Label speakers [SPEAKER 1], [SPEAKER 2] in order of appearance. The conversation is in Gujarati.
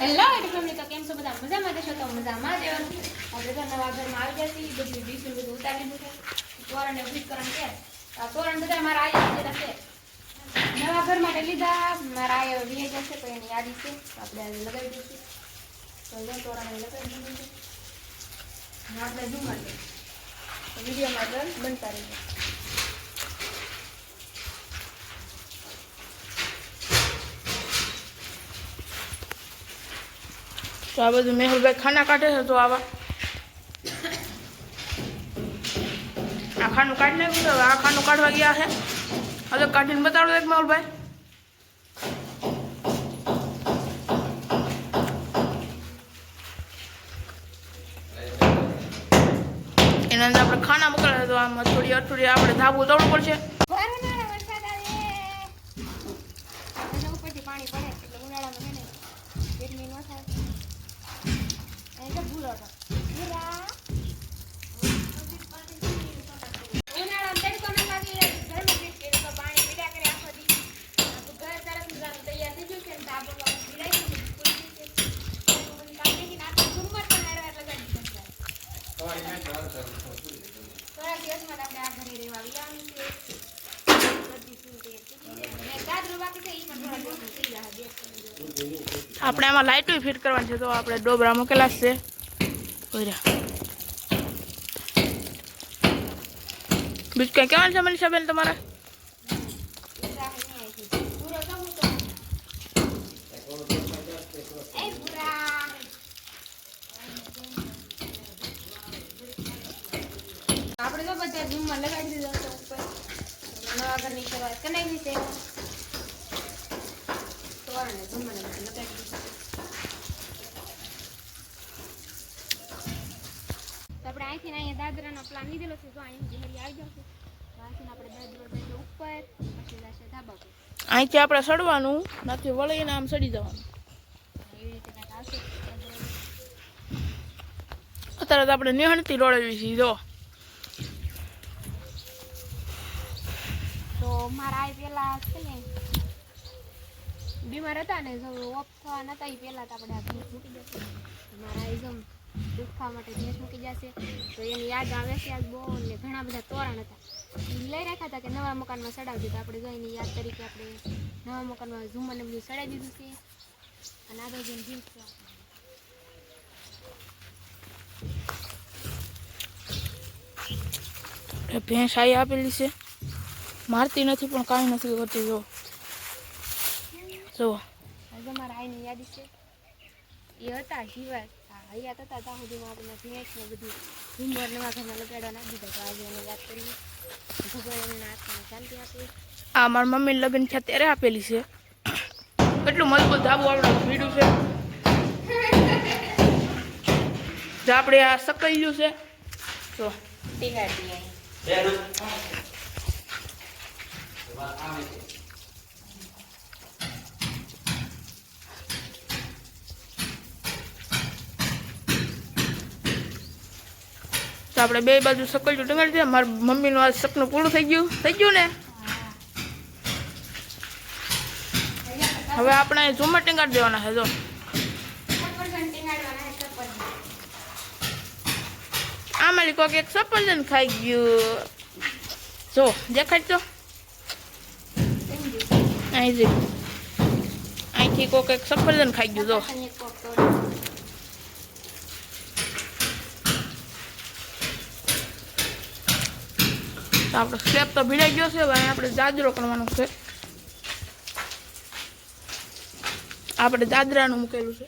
[SPEAKER 1] હેલો એટલે ફેમિલી કેમ છો? બધા મજામાં જશો તો મજામાં જ. આપણે તો નવા ઘરમાં આવી જશે બધી ડીશું બધું ઉતારી દીધું છે. તોરણ ને આ તોરણ બધા મારા આવી છે. નવા ઘર માટે લીધા. મારા આયા વીએ જશે તો એની યાદી છે. આપણે આજે લગાવી દઈશું. તો જો તોરણ લગાવી દીધું છે. આપણે તો વિડીયોમાં આગળ બનતા રહીએ.
[SPEAKER 2] તો આ બધું મેહુલભાઈ ખાના કાઢે છે તો આવા. આ ખાનું કાઢી નાખ્યું હવે આ ખાનું કાઢવા ગયા છે. હવે કાઢીને બતાડો એક મેહુલભાઈ. એના અંદર આપણે ખાના મોકલે તો આમાં થોડી અઠવાડિયે આપણે ધાબુ દોડવું પડશે.
[SPEAKER 1] પાણી પડે, એટલે ઉનાળામાં તૈયાર થઈ ગયું ગયું પણ થોડા થઈ ગઈ
[SPEAKER 2] આપણે આમાં લાઇટો ફિટ કરવાની છે, તો આપણે ડોબરા મૂકેલા છે. બીજું કંઈ કહેવાનું છે મનીષાબેન તમારે.
[SPEAKER 1] આપણે તો બધા ઝૂમમાં લગાડી દીધા ઉપર. નવા ઘરની શરૂઆત કરાવી છે. દીધું તો આપણે અહીંથી અહીંયા દાદરાનો પ્લાન લીધેલો છે. તો અહીંથી હરી આવી જશે અહીંથી આપણે દાદરો જઈએ ઉપર પછી જશે ધાબા પર
[SPEAKER 2] અહીંથી આપણે સડવાનું નથી વળીને આમ સડી જવાનું.
[SPEAKER 1] એવી રીતે કાંઈક આવશે.
[SPEAKER 2] અત્યારે તો આપણે નિહણથી રોળેવી છીએ જો.
[SPEAKER 1] તો મારા આ પેલા છે ને બીમાર હતા ને ઓફ થવાના હતા એ પહેલા તો આપણે આ ભેંસ મૂકી જશે મારા એકદમ દુખવા માટે ભેંસ મૂકી જશે તો એની યાદ આવે છે આજ બહુ ને ઘણા બધા તોરણ હતા. ઈ લઈ રાખ્યા હતા કે નવા મકાનમાં સડાવજો તો આપણે એની યાદ તરીકે આપણે નવા મકાનમાં ઝુમરને બધું સડાવી દીધું છે. અને આગળ જઈને ભેંસ
[SPEAKER 2] ભેંસ આવી આપેલી છે. મારતી નથી, પણ કાંઈ નથી કરતી, જો. જુઓ.
[SPEAKER 1] આજે મારા આઈની યાદી છે. એ હતા જીવા હયાત હતા ત્યાં સુધીમાં આપણે ભેંસ ને બધું ઝુમર નવા ઘરમાં લગાડવા નાખી દીધા તો આજે એને યાદ કરીએ. ભગવાન એમના આત્માને શાંતિ આપે
[SPEAKER 2] આ મારા મમ્મી લગ્ન છે ત્યારે આપેલી છે. કેટલું મજબૂત ધાબુ આપણે ભીડું છે. જે આપણે આ સકલ્યું છે. તો
[SPEAKER 1] ટીકા અહીં
[SPEAKER 2] તો આપણે બે બાજુ સકલ્યું ટંગાડી દે મારા મમ્મીનું આ સપનું પૂરું થઈ ગયું. થઈ ગયું ને? હવે આપણે ઝુમર ટીંગાડી દેવાના છે, જો. આમાં કોક એક સફરજન ખાઈ ગયું. જો દેખાડ તો. અહીંથી અહીંથી કોક એક સફરજન ખાઈ ગયું, જો
[SPEAKER 1] સફરજન એક કોક તોડી.
[SPEAKER 2] આપણો સ્લેબ તો ભીડાઈ ગયો છે, હવે આપણે જાજરો કરવાનો છે. આપણે દાદરાનું મૂકેલું છે.